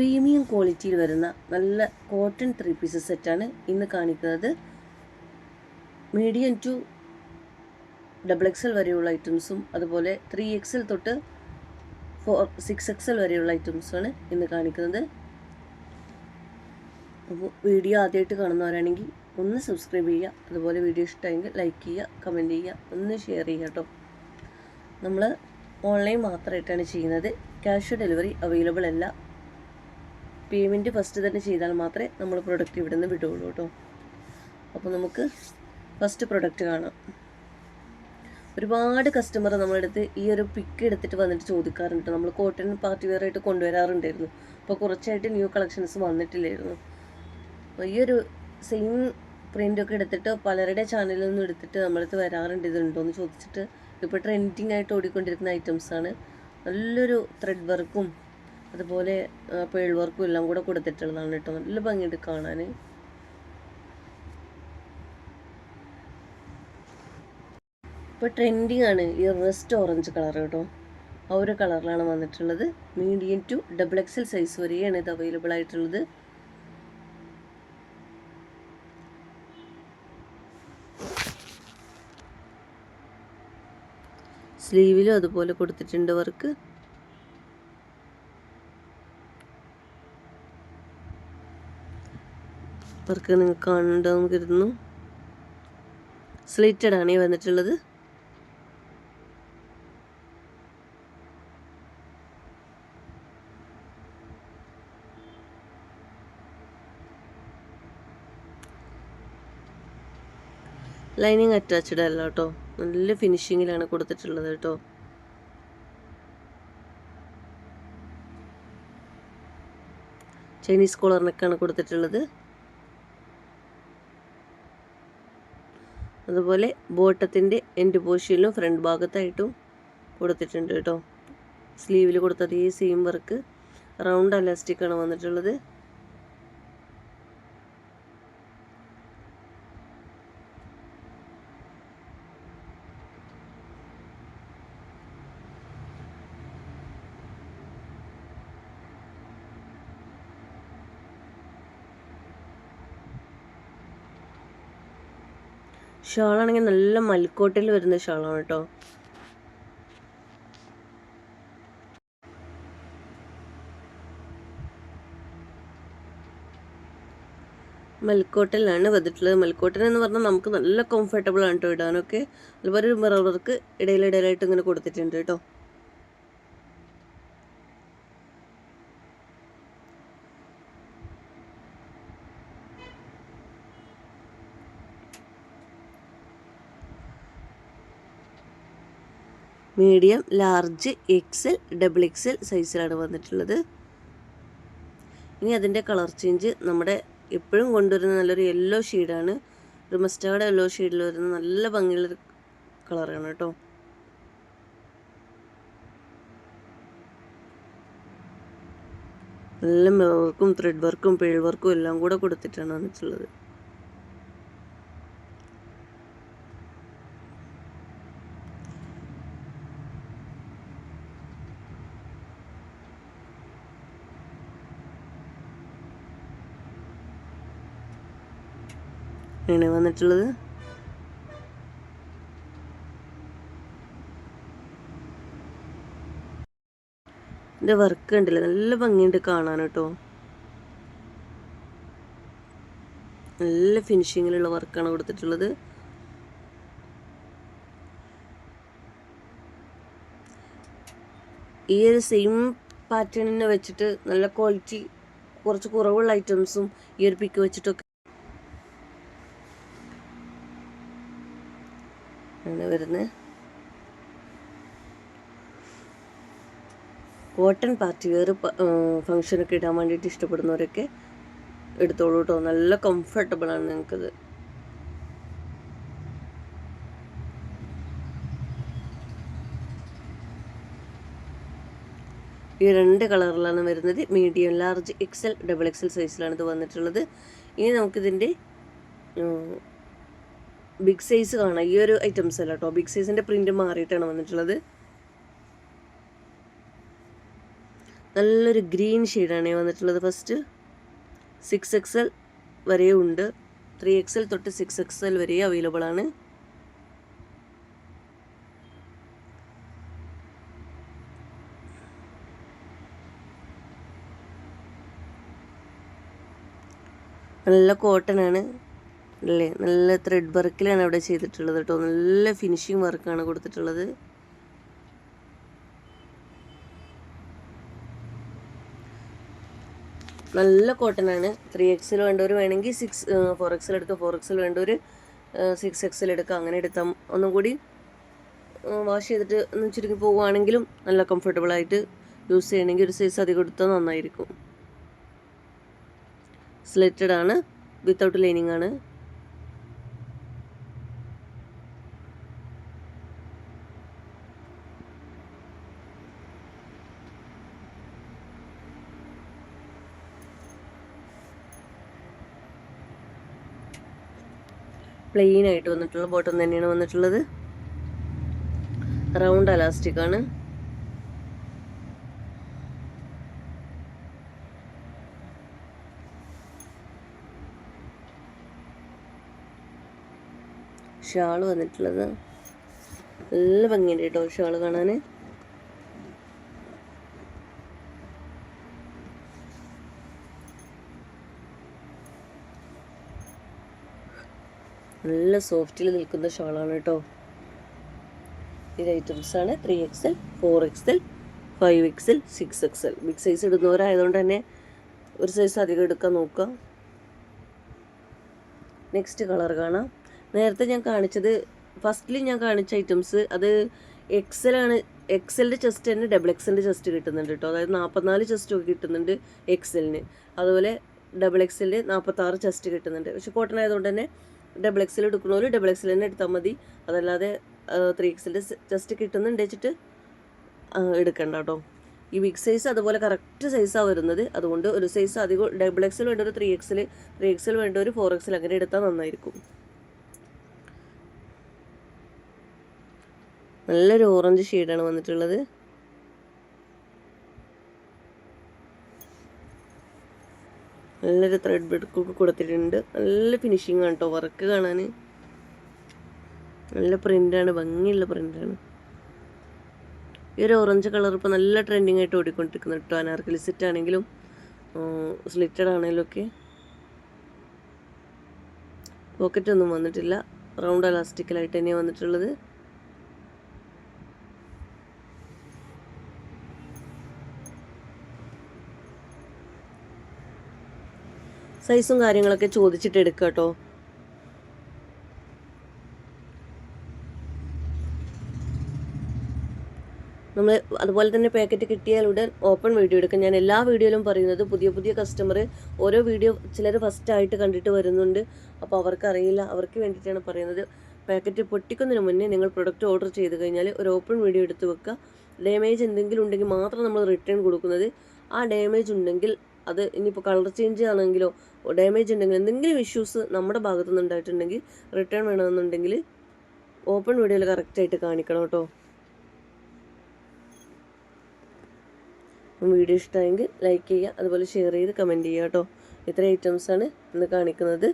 Premium ക്വാളിറ്റിയിൽ വരുന്ന നല്ല കോട്ടൺ ത്രീ പീസസ് സെറ്റാണ് ഇന്ന് കാണിക്കുന്നത്. മീഡിയം ടു ഡബിൾ എക്സൽ വരെയുള്ള ഐറ്റംസും അതുപോലെ ത്രീ എക്സൽ തൊട്ട് ഫോർ സിക്സ് എക്സൽ വരെയുള്ള ഐറ്റംസാണ് ഇന്ന് കാണിക്കുന്നത്. അപ്പോൾ വീഡിയോ ആദ്യമായിട്ട് കാണുന്നവരാണെങ്കിൽ ഒന്ന് സബ്സ്ക്രൈബ് ചെയ്യുക. അതുപോലെ വീഡിയോ ഇഷ്ടമായെങ്കിൽ ലൈക്ക് ചെയ്യുക കമന്റ് ചെയ്യുക ഒന്ന് ഷെയർ ചെയ്യുക കേട്ടോ. നമ്മൾ ഓൺലൈൻ മാത്രമായിട്ടാണ് ചെയ്യുന്നത്. ക്യാഷ് ഡെലിവറി അവൈലബിൾ അല്ല. പേയ്മെന്റ് ഫസ്റ്റ് തന്നെ ചെയ്താൽ മാത്രമേ നമ്മൾ പ്രൊഡക്റ്റ് ഇവിടെ നിന്ന് വിടുകയുള്ളൂ കേട്ടോ അപ്പോൾ നമുക്ക് ഫസ്റ്റ് പ്രൊഡക്റ്റ് കാണാം. ഒരുപാട് കസ്റ്റമർ നമ്മളെടുത്ത് ഈ ഒരു പിക്ക് എടുത്തിട്ട് വന്നിട്ട് ചോദിക്കാറുണ്ട് നമ്മൾ കോട്ടൺ പാർട്ടി വെയർ ആയിട്ട് കൊണ്ടുവരാറുണ്ടായിരുന്നു. അപ്പോൾ കുറച്ചായിട്ട് ന്യൂ കളക്ഷൻസ് വന്നിട്ടില്ലായിരുന്നു. അപ്പോൾ ഈ ഒരു സെയിം പ്രിന്റൊക്കെ എടുത്തിട്ട് പലരുടെ ചാനലിൽ നിന്നും എടുത്തിട്ട് നമ്മളടുത്ത് വരാറുണ്ട് ഇതുണ്ടോ എന്ന് ചോദിച്ചിട്ട്. ഇപ്പോൾ ട്രെൻഡിങ് ആയിട്ട് ഓടിക്കൊണ്ടിരിക്കുന്ന ഐറ്റംസാണ് നല്ലൊരു ത്രെഡ് വർക്കും അതുപോലെ പേൾ വർക്കും എല്ലാം കൂടെ കൊടുത്തിട്ടുള്ളതാണ് കേട്ടോ. നല്ല ഭംഗിയുണ്ട് കാണാൻ. ഇപ്പോൾ ട്രെൻഡിങ് ആണ് ഈ റെസ്റ്റ് ഓറഞ്ച് കളർ കേട്ടോ. ആ ഒരു കളറിലാണ് വന്നിട്ടുള്ളത്. Medium to double XL size വരെയാണ് ഇത് അവൈലബിൾ ആയിട്ടുള്ളത്. സ്ലീവിലും അതുപോലെ കൊടുത്തിട്ടുണ്ട് വർക്ക് വർക്ക് നിങ്ങൾക്ക് കാണുന്നുണ്ടാവും കരുതുന്നു. സ്ലിറ്റഡ് ആണ് ഈ വന്നിട്ടുള്ളത്. ലൈനിങ് അറ്റാച്ച്ഡ് അല്ല കേട്ടോ. നല്ല ഫിനിഷിങ്ങിലാണ് കൊടുത്തിട്ടുള്ളത് കേട്ടോ. ചൈനീസ് കോളറിനൊക്കെയാണ് കൊടുത്തിട്ടുള്ളത്. അതുപോലെ ബോട്ടത്തിന്റെ എൻഡ് പോർഷനിലും ഫ്രണ്ട് ഭാഗത്തായിട്ടും കൊടുത്തിട്ടുണ്ട് കേട്ടോ. സ്ലീവിൽ കൊടുത്ത അതേ സെയിം വർക്ക് റൗണ്ട് അലാസ്റ്റിക്കാണ് വന്നിട്ടുള്ളത്. ഷാളാണെങ്കിൽ നല്ല മൽക്കോട്ടിൽ വരുന്ന ഷാളാണ് കേട്ടോ മൽക്കോട്ടിലാണ് വന്നിട്ടുള്ളത്. മൽക്കോട്ടൻ എന്ന് പറഞ്ഞാൽ നമുക്ക് നല്ല കംഫർട്ടബിൾ ആണ് കേട്ടോ ഇടാനൊക്കെ. അതുപോലെ ഒരു മിറർ വർക്ക് ഇടയിലിടയിലായിട്ട് ഇങ്ങനെ കൊടുത്തിട്ടുണ്ട് കേട്ടോ medium large XL double XL സൈസിലാണ് വന്നിട്ടുള്ളത്. ഇനി അതിന്റെ കളർ ചേഞ്ച് നമ്മുടെ എപ്പോഴും കൊണ്ടുവരുന്ന നല്ലൊരു യെല്ലോ ഷെയ്ഡാണ്. ഒരു മസ്റ്റാർഡ് യെല്ലോ ഷെയ്ഡിൽ വരുന്ന നല്ല ഭംഗിയുള്ളൊരു കളറാണ് കേട്ടോ. നല്ല മിറർ വർക്കും ത്രെഡ് വർക്കും പേൾ വർക്കും എല്ലാം കൂടെ കൊടുത്തിട്ടാണ് വന്നിട്ടുള്ളത്. ആണ് വന്നിട്ടുള്ളത്. ഇതിന്റെ വർക്ക് ഉണ്ടല്ലോ. നല്ല ഭംഗിയുണ്ട് കാണാൻ കേട്ടോ. നല്ല ഫിനിഷിങ്ങിലുള്ള വർക്കാണ് കൊടുത്തിട്ടുള്ളത്. ഈ ഒരു സെയിം പാറ്റേണിനെ വെച്ചിട്ട് നല്ല ക്വാളിറ്റി കുറച്ച് കുറവുള്ള ഐറ്റംസും ഈ ഒരു പിക്ക് വെച്ചിട്ടൊക്കെ ആണ് വരുന്നത്. കോട്ടൺ പാർട്ടി വെയർ ഫങ്ഷനൊക്കെ ഇടാൻ വേണ്ടിയിട്ട് ഇഷ്ടപ്പെടുന്നവരൊക്കെ എടുത്തോളൂ കേട്ടോ നല്ല കംഫർട്ടബിൾ ആണ് നിങ്ങൾക്കത്. ഈ രണ്ട് കളറിലാണ് വരുന്നത്. Medium large XL double XL സൈസിലാണ് ഇത് വന്നിട്ടുള്ളത്. ഇനി നമുക്കിതിന്റെ ബിഗ് സൈസ് കാണാം. ഈ ഒരു ഐറ്റംസ് അല്ല കേട്ടോ ബിഗ് സൈസിന്റെ പ്രിന്റ് മാറിയിട്ടാണ് വന്നിട്ടുള്ളത്. നല്ലൊരു ഗ്രീൻ ഷെയ്ഡാണ് വന്നിട്ടുള്ളത് ഫസ്റ്റ് സിക്സ് എക്സൽ വരെയും ഉണ്ട്. ത്രീ എക്സൽ തൊട്ട് സിക്സ് എക്സൽ വരെ അവൈലബിൾ ആണ്. നല്ല കോട്ടൺ ആണ്. അല്ലേ നല്ല ത്രെഡ് വർക്കിലാണ് ഇവിടെ ചെയ്തിട്ടുള്ളത് കേട്ടോ. നല്ല ഫിനിഷിങ് വർക്കാണ് കൊടുത്തിട്ടുള്ളത്. നല്ല കോട്ടൺ ആണ്. ത്രീ എക്സിൽ വേണ്ടവർ വേണമെങ്കിൽ സിക്സ് ഫോർ എക്സിൽ എടുക്കുക ഫോർ എക്സിൽ വേണ്ടവർ സിക്സ് എക്സിൽ എടുക്കുക അങ്ങനെ എടുത്താൽ ഒന്നും കൂടി വാഷ് ചെയ്തിട്ട് ഒന്ന് ചുരുങ്ങി പോവുകയാണെങ്കിലും നല്ല കംഫർട്ടബിൾ ആയിട്ട് യൂസ് ചെയ്യണമെങ്കിൽ ഒരു സൈസ് അധികം എടുത്താൽ നന്നായിരിക്കും. സ്ലിറ്റഡ് ആണ്. വിത്തൗട്ട് ലൈനിങ് ആണ്. പ്ലെയിൻ ആയിട്ട് വന്നിട്ടുള്ള ബോട്ടം തന്നെയാണ് വന്നിട്ടുള്ളത്. റൗണ്ട് അലാസ്റ്റിക് ആണ്. ഷാൾ വന്നിട്ടുള്ളത്. നല്ല ഭംഗിയുണ്ട് കേട്ടോ ഷാൾ കാണാൻ. നല്ല സോഫ്റ്റിൽ നിൽക്കുന്ന ഷോളാണ് കേട്ടോ. ഇത് ഐറ്റംസ് ആണ്. Three XL four XL five XL six XL big size ഇടുന്നവരായതുകൊണ്ട് തന്നെ ഒരു സൈസ് അധികം എടുക്കാൻ നോക്കുക നെക്സ്റ്റ് കളർ കാണാം. നേരത്തെ ഞാൻ കാണിച്ചത് ഫസ്റ്റിൽ ഞാൻ കാണിച്ച ഐറ്റംസ് അത് എക്സലാണ് എക്സലിന്റെ ചെസ്റ്റ് തന്നെ ഡബിൾ എക്സലിന്റെ ചെസ്റ്റ് കിട്ടുന്നുണ്ട് കേട്ടോ. അതായത് നാൽപ്പത്തിനാല് ചെസ്റ്റ് ഒക്കെ കിട്ടുന്നുണ്ട് എക്സലിന് അതുപോലെ ഡബിൾ എക്സലിന്റെ നാൽപ്പത്താറ് ചെസ്റ്റ് കിട്ടുന്നുണ്ട്. പക്ഷെ കോട്ടൺ ആയതുകൊണ്ട് തന്നെ ഡബിൾ എക്സിൽ എടുക്കണോര് ഡബിൾ എക്സിൽ തന്നെ എടുത്താൽ മതി. അതല്ലാതെ ത്രീ എക്സിന്റെ ജസ്റ്റ് കിട്ടുന്നുണ്ട് വെച്ചിട്ട് എടുക്കണ്ട കേട്ടോ ഈ ബിഗ് സൈസ് അതുപോലെ കറക്റ്റ് സൈസാണ് വരുന്നത്. അതുകൊണ്ട് ഒരു സൈസ് അധികം ഡബിൾ എക്സിൽ വേണ്ട ഒരു ത്രീ എക്സിൽ ത്രീ എക്സിൽ വേണ്ട ഒരു ഫോർ എക്സിൽ അങ്ങനെ എടുത്താൽ നന്നായിരിക്കും. നല്ലൊരു ഓറഞ്ച് ഷെയ്ഡാണ് വന്നിട്ടുള്ളത്. നല്ലൊരു ത്രെഡ് ബെഡ്ക്കൊക്കെ കൊടുത്തിട്ടുണ്ട്. നല്ല ഫിനിഷിങ് ആണ് കേട്ടോ വർക്ക് കാണാൻ. നല്ല പ്രിന്റാണ് ഭംഗിയുള്ള പ്രിന്റാണ് ഈ ഒരു ഓറഞ്ച് കളർ ഇപ്പോൾ നല്ല ട്രെൻഡിങ് ആയിട്ട് ഓടിക്കൊണ്ടിരിക്കുന്നു കേട്ടോ അനാർക്കലി സെറ്റ് ആണെങ്കിലും സ്ലിറ്റഡ് ആണെങ്കിലും ഒക്കെ. പോക്കറ്റൊന്നും വന്നിട്ടില്ല. റൗണ്ട് അലാസ്റ്റിക്കലായിട്ട് തന്നെയാണ് വന്നിട്ടുള്ളത്. സൈസും കാര്യങ്ങളൊക്കെ ചോദിച്ചിട്ട് എടുക്കുക കേട്ടോ. നമ്മൾ അതുപോലെ തന്നെ പാക്കറ്റ് കിട്ടിയാൽ ഉടൻ ഓപ്പൺ വീഡിയോ എടുക്കും. ഞാൻ എല്ലാ വീഡിയോയിലും പറയുന്നത് പുതിയ പുതിയ കസ്റ്റമർ ഓരോ വീഡിയോ ചിലർ ഫസ്റ്റ് ആയിട്ട് കണ്ടിട്ട് വരുന്നുണ്ട്. അപ്പോൾ അവർക്ക് അറിയില്ല. അവർക്ക് വേണ്ടിയിട്ടാണ് പറയുന്നത്. പാക്കറ്റ് പൊട്ടിക്കുന്നതിന് മുന്നേ നിങ്ങൾ പ്രൊഡക്റ്റ് ഓർഡർ ചെയ്ത് കഴിഞ്ഞാൽ ഒരു ഓപ്പൺ വീഡിയോ എടുത്ത് വെക്കുക. ഡാമേജ് എന്തെങ്കിലും ഉണ്ടെങ്കിൽ മാത്രം നമ്മൾ റിട്ടേൺ കൊടുക്കുന്നത്. ആ ഡാമേജ് ഉണ്ടെങ്കിൽ അത് ഇനിയിപ്പോൾ കളർ ചേഞ്ച് ആണെങ്കിലോ ഡാമേജ് ഉണ്ടെങ്കിലോ എന്തെങ്കിലും ഇഷ്യൂസ് നമ്മുടെ ഭാഗത്തുനിന്ന് ഉണ്ടായിട്ടുണ്ടെങ്കിൽ റിട്ടേൺ വേണമെന്നുണ്ടെങ്കിൽ ഓപ്പൺ വീഡിയോയിൽ കറക്റ്റായിട്ട് കാണിക്കണം കേട്ടോ വീഡിയോ ഇഷ്ടമായെങ്കിൽ ലൈക്ക് ചെയ്യുക അതുപോലെ ഷെയർ ചെയ്ത് കമന്റ് ചെയ്യുക കേട്ടോ ഇത്ര ഐറ്റംസാണ് ഇന്ന് കാണിക്കുന്നത്.